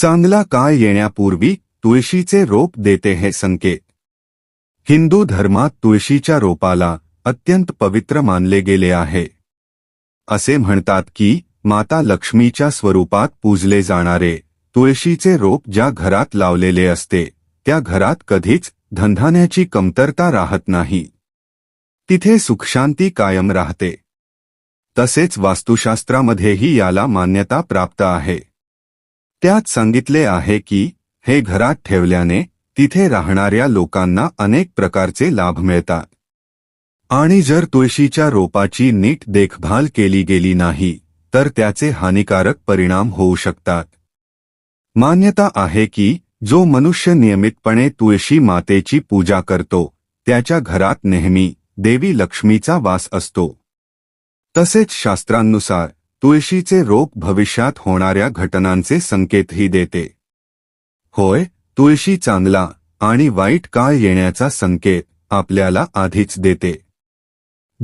चांगला काळ येण्यापूर्वी तुळशीचे रोप देते हे संकेत. हिंदू धर्मात तुळशीच्या रोपाला अत्यंत पवित्र मानले गेले आहे. असे म्हणतात की माता लक्ष्मीच्या स्वरूपात पूजले जाणारे तुळशीचे रोप ज्या घरात लावलेले असते त्या घरात कधीच धनधान्याची कमतरता राहत नाही. तिथे सुखशांती कायम राहते. तसेच वास्तुशास्त्रामध्येही याला मान्यता प्राप्त आहे. त्यात सांगितले आहे की हे घरात ठेवल्याने तिथे राहणाऱ्या लोकांना अनेक प्रकारचे लाभ मिळतात. आणि जर तुळशीच्या रोपाची नीट देखभाल केली गेली नाही तर त्याचे हानिकारक परिणाम होऊ शकतात. मान्यता आहे की जो मनुष्य नियमितपणे तुळशी मातेची पूजा करतो त्याच्या घरात नेहमी देवी लक्ष्मीचा वास असतो. तसेच शास्त्रांनुसार तुळशीचे रोप भविष्यात होणाऱ्या घटनांचे संकेतही देते. होय तुळशी चांगला आणि वाईट काळ येण्याचा संकेत आपल्याला आधीच देते.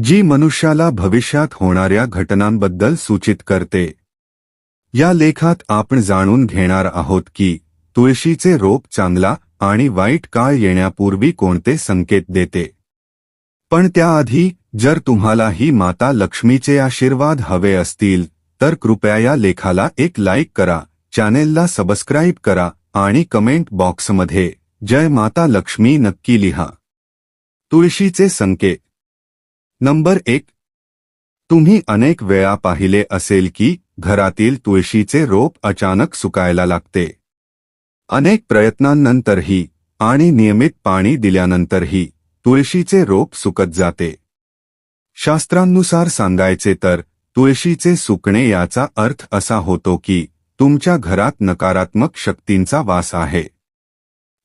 जी मनुष्याला भविष्यात होणाऱ्या घटनांबद्दल सूचित करते. या लेखात आपण जाणून घेणार आहोत की तुळशीचे रोप चांगला आणि वाईट काळ येण्यापूर्वी कोणते संकेत देते. पण त्याआधी जर तुम्हाला ही माता लक्ष्मीचे आशीर्वाद हवे असतील तर कृपया या लेखाला एक लाईक करा चॅनेलला सबस्क्राईब करा आणि कमेंट बॉक्समध्ये जय माता लक्ष्मी नक्की लिहा. तुळशीचे संकेत नंबर एक. तुम्ही अनेक वेळा पाहिले असेल की घरातील तुळशीचे रोप अचानक सुकायला लागते. अनेक प्रयत्नांनंतरही आणि नियमित पाणी दिल्यानंतरही तुळशीचे रोप सुकत जाते. शास्त्रांनुसार सांगायचे तर तुळशीचे सुकणे याचा अर्थ असा होतो की तुमच्या घरात नकारात्मक शक्तींचा वास आहे.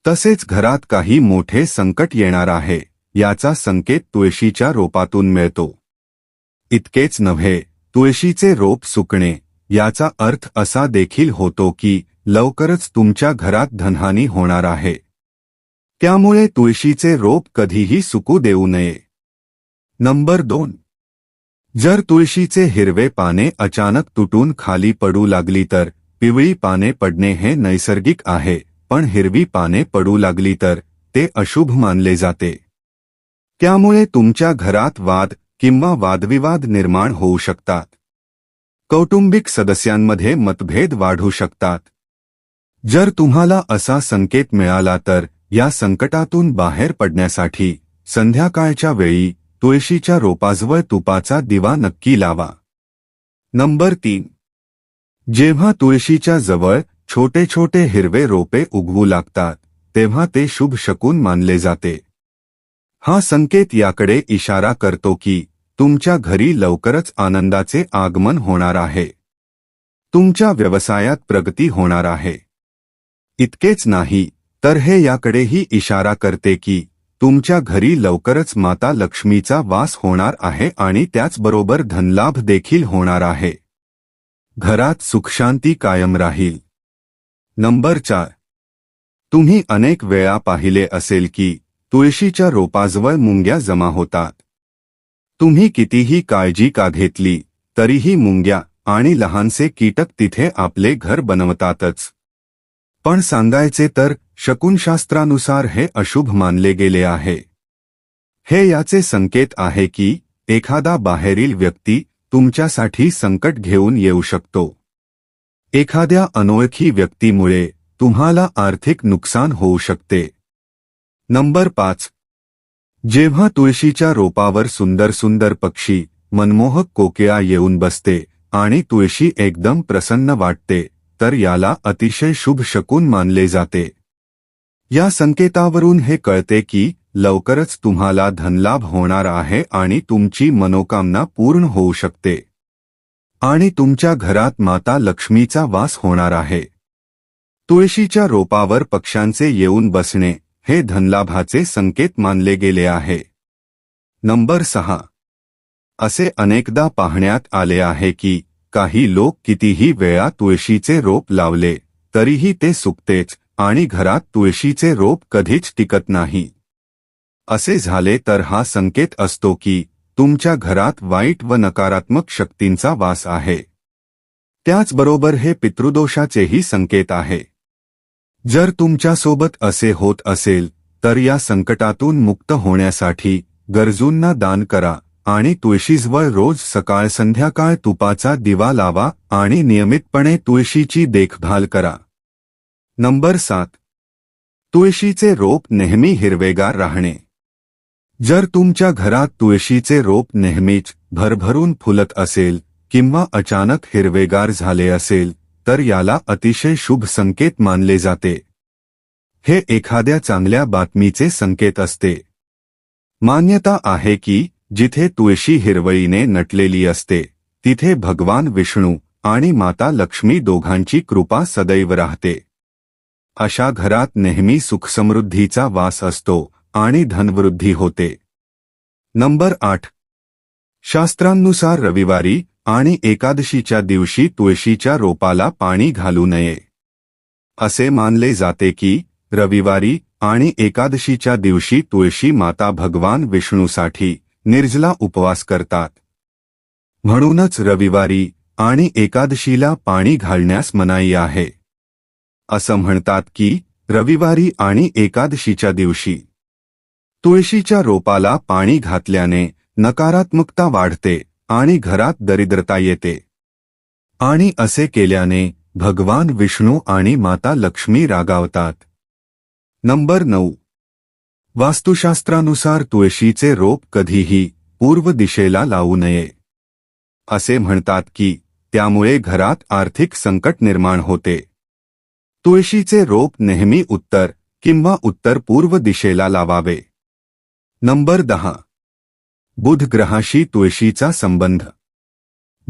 तसेच घरात काही मोठे संकट येणार आहे याचा संकेत तुळशीच्या रोपातून मिळतो. इतकेच नव्हे तुळशीचे रोप सुकणे याचा अर्थ असा देखील होतो की लवकरच तुमच्या घरात धनहानी होणार आहे. त्यामुळे तुळशीचे रोप कधीही सुकू देऊ नये. नंबर दोन. जर तुळशीचे हिरवे पाने अचानक तुटून खाली पडू लागली तर पिवळी पाने पडणे हे नैसर्गिक आहे पण हिरवी पाने पडू लागली तर ते अशुभ मानले जाते. त्यामुळे तुमच्या घरात वाद किंवा वादविवाद निर्माण होऊ शकतात. कौटुंबिक सदस्यांमध्ये मतभेद वाढू शकतात. जर तुम्हाला असा संकेत मिळाला तर या संकटातून बाहेर पडण्यासाठी संध्याकाळच्या वेळी तुळशीच्या रोपाजवळ तुपाचा दिवा नक्की लावा. नंबर तीन. जेव्हा तुळशीच्या जवळ छोटे छोटे हिरवे रोपे उगवू लागतात तेव्हा ते शुभ शकून मानले जाते. हा संकेत याकडे इशारा करतो की तुमच्या घरी लवकरच आनंदाचे आगमन होणार आहे. तुमच्या व्यवसायात प्रगती होणार आहे. इतकेच नाही तर हे याकडेही इशारा करते की तुमच्या घरी लवकरच माता लक्ष्मीचा वास होणार आहे आणि त्याचबरोबर धनलाभ देखील होणार आहे. घरात सुखशांती कायम राहील. नंबर चार. तुम्ही अनेक वेळा पाहिले असेल की तुळशीच्या रोपाजवळ मुंग्या जमा होतात. तुम्ही कितीही काळजी का घेतली तरीही मुंग्या आणि लहानसे कीटक तिथे आपले घर बनवतातच. पण सांगायचे तर शकुनशास्त्रानुसार हे अशुभ मानले गेले आहे. हे याचे संकेत आहे की एखादा बाहेरील व्यक्ती तुमच्यासाठी संकट घेऊन येऊ शकतो. एखाद्या अनोळखी व्यक्तीमुळे तुम्हाला आर्थिक नुकसान होऊ शकते. नंबर पाच. जेव्हा तुळशीच्या रोपावर सुंदर सुंदर पक्षी मनमोहक कोकिळा येऊन बसते आणि तुळशी एकदम प्रसन्न वाटते तर याला अतिशय शुभ शकून मानले जाते. या संकेतावरून हे कळते की लवकरच तुम्हाला धनलाभ होणार आहे आणि तुमची मनोकामना पूर्ण होऊ शकते. आणि तुमच्या घरात माता लक्ष्मीचा वास होणार आहे. तुळशीच्या रोपावर पक्ष्यांचे येऊन बसणे हे धनलाभाचे संकेत मानले गेले आहे. नंबर सहा. असे अनेकदा पाहण्यात आले आहे की काही लोक कितीही वेळा तुळशीचे रोप लावले तरीही ते सुकतेच आणि घरात तुळशीचे रोप कधीच टिकत नाही. असे झाले तर हा संकेत असतो की तुमच्या घरात वाईट व नकारात्मक शक्तींचा वास आहे. त्याचबरोबर हे पितृदोषाचेही संकेत आहे. जर तुमच्यासोबत असे होत असेल तर या संकटातून मुक्त होण्यासाठी गरजूंना दान करा. आणि तुळशीजवळ रोज सकाळ संध्याकाळ तुपाचा दिवा लावा आणि नियमितपणे तुळशीची देखभाल करा. नंबर सात. तुळशीचे रोप नेहमी हिरवेगार राहणे. जर तुमच्या घरात तुळशीचे रोप नेहमीच भरभरून फुलत असेल किंवा अचानक हिरवेगार झाले असेल तर याला अतिशय शुभ संकेत मानले जाते. हे एखाद्या चांगल्या बातमीचे संकेत असते. मान्यता आहे की जिथे तुळशी हिरवळीने नटलेली असते तिथे भगवान विष्णू आणि माता लक्ष्मी दोघांची कृपा सदैव राहते. अशा घरात नेहमी सुखसमृद्धीचा वास असतो आणि धनवृद्धी होते. नंबर आठ. शास्त्रांनुसार रविवारी आणि एकादशीच्या दिवशी तुळशीच्या रोपाला पाणी घालू नये. असे मानले जाते की रविवारी आणि एकादशीच्या दिवशी तुळशी माता भगवान विष्णूसाठी निर्जला उपवास करतात. म्हणूनच रविवारी आणि एकादशीला पाणी घालण्यास मनाई आहे. असं म्हणतात की रविवारी आणि एकादशीच्या दिवशी तुळशीच्या रोपाला पाणी घातल्याने नकारात्मकता वाढते आणि घरात दरिद्रता येते. आणि असे केल्याने भगवान विष्णू आणि माता लक्ष्मी रागावतात. नंबर नऊ. वास्तुशास्त्रानुसार तुळशीचे रोप कधीही पूर्व दिशेला लावू नये. असे म्हणतात की त्यामुळे घरात आर्थिक संकट निर्माण होते. तुळशीचे रोप नेहमी उत्तर किंवा उत्तर पूर्व दिशेला लावावे. नंबर दहा. बुध ग्रहाशी तुळशीचा संबंध.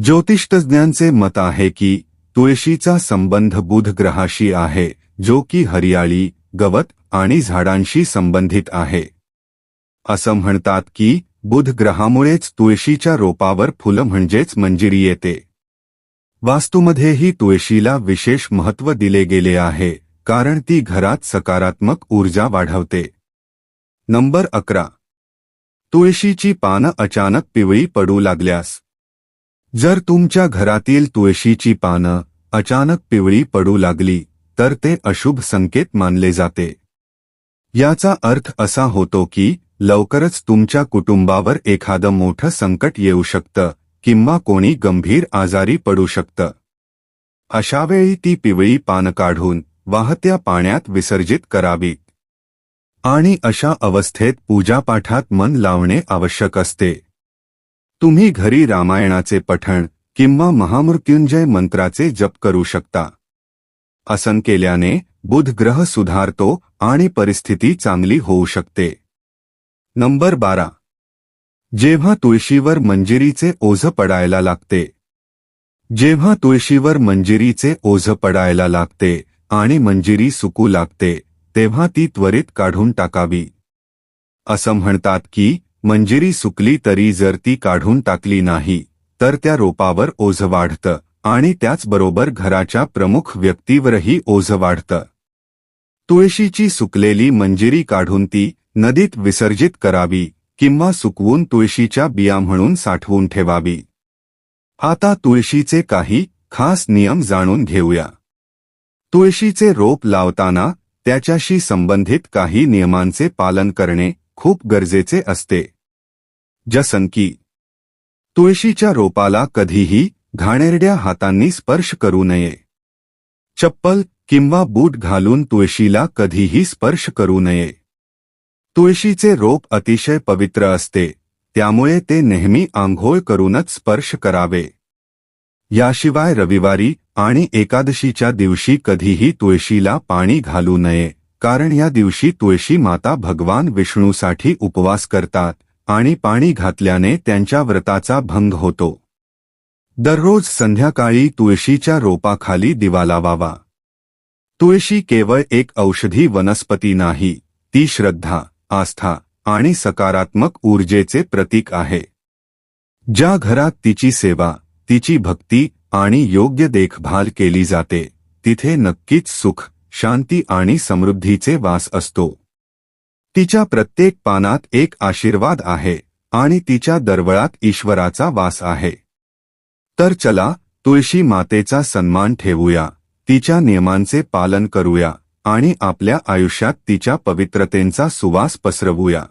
ज्योतिषतज्ञांचे मत आहे की तुळशीचा संबंध बुध ग्रहाशी आहे जो की हरियाळी गवत आणि झाडांशी संबंधित आहे. असं म्हणतात की बुध ग्रहामुळेच तुळशीच्या रोपावर फुलं म्हणजेच मंजिरी येते. वास्तूमध्येही तुळशीला विशेष महत्त्व दिले गेले आहे कारण ती घरात सकारात्मक ऊर्जा वाढवते. नंबर अकरा. तुळशीची पानं अचानक पिवळी पडू लागल्यास. जर तुमच्या घरातील तुळशीची पानं अचानक पिवळी पडू लागली तर ते अशुभ संकेत मानले जाते. याचा अर्थ असा होतो की लवकरच तुमच्या कुटुंबावर एखादं मोठं संकट येऊ शकतं किंवा कोणी गंभीर आजारी पडू शकतं. अशावेळी ती पिवळी पानं काढून वाहत्या पाण्यात विसर्जित करावीत आणि अशा अवस्थेत पूजापाठात मन लावणे आवश्यक असते. तुम्ही घरी रामायणाचे पठण किंवा महामृत्युंजय मंत्राचे जप करू शकता. आसन केल्याने बुध ग्रह सुधारतो आणि परिस्थिती चांगली होऊ शकते. नंबर बारा. जेव्हा तुळशीवर मंजिरीचे ओझ पडायला लागते. जेव्हा तुळशीवर मंजिरीचे ओझ पडायला लागते आणि मंजिरी सुकू लागते तेव्हा ती त्वरित काढून टाकावी. असं म्हणतात की मंजिरी सुकली तरी जर ती काढून टाकली नाही तर त्या रोपावर ओझ वाढतं. आणि त्याचबरोबर घराच्या प्रमुख व्यक्तीवरही ओझ वाढतं. तुळशीची सुकलेली मंजिरी काढून ती नदीत विसर्जित करावी किंवा सुकवून तुळशीच्या बिया म्हणून साठवून ठेवावी. आता तुळशीचे काही खास नियम जाणून घेऊया. तुळशीचे रोप लावताना त्याच्याशी संबंधित काही नियमांचे पालन करणे खूप गरजेचे असते. जसन की तुळशीच्या रोपाला कधीही घाणेरड्या हातांनी स्पर्श करू नये. चप्पल किंवा बूट घालून तुळशीला कधीही स्पर्श करू नये. तुळशीचे रोप अतिशय पवित्र असते त्यामुळे ते नेहमी आंघोळ करूनच स्पर्श करावे. याशिवाय रविवारी आणि एकादशीच्या दिवशी कधीही तुळशीला पाणी घालू नये कारण या दिवशी तुळशी माता भगवान विष्णूसाठी उपवास करतात आणि पाणी घातल्याने त्यांच्या व्रताचा भंग होतो. दररोज संध्याकाळी तुळशीच्या रोपाखाली दिवा लावावा. तुळशी केवळ एक औषधी वनस्पती नाही ती श्रद्धा आस्था आणि सकारात्मक ऊर्जेचे प्रतीक आहे. ज्या घरात तिची सेवा तिची भक्ती आणि योग्य देखभाल केली जाते तिथे नक्कीच सुख शांती आणि समृद्धीचे वास असतो. तिच्या प्रत्येक पानात एक आशीर्वाद आहे आणि तिच्या दरवळात ईश्वराचा वास आहे. तर चला तुळशी मातेचा सन्मान ठेवूया. तिच्या नियमांचे पालन करूया आणि आपल्या आयुष्यात तिच्या पवित्रतेचा सुवास पसरवूया.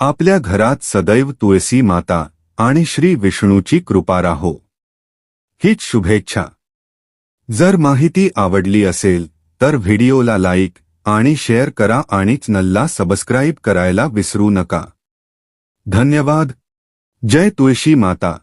आपल्या घरात सदैव तुळसी माता आणि श्री विष्णूची कृपा राहो. हीच शुभेच्छा. जर माहिती आवडली असेल तर व्हिडिओला लाईक आणि शेअर करा आणि चॅनलला सबस्क्राईब करायला विसरू नका. धन्यवाद. जय तुळशी माता.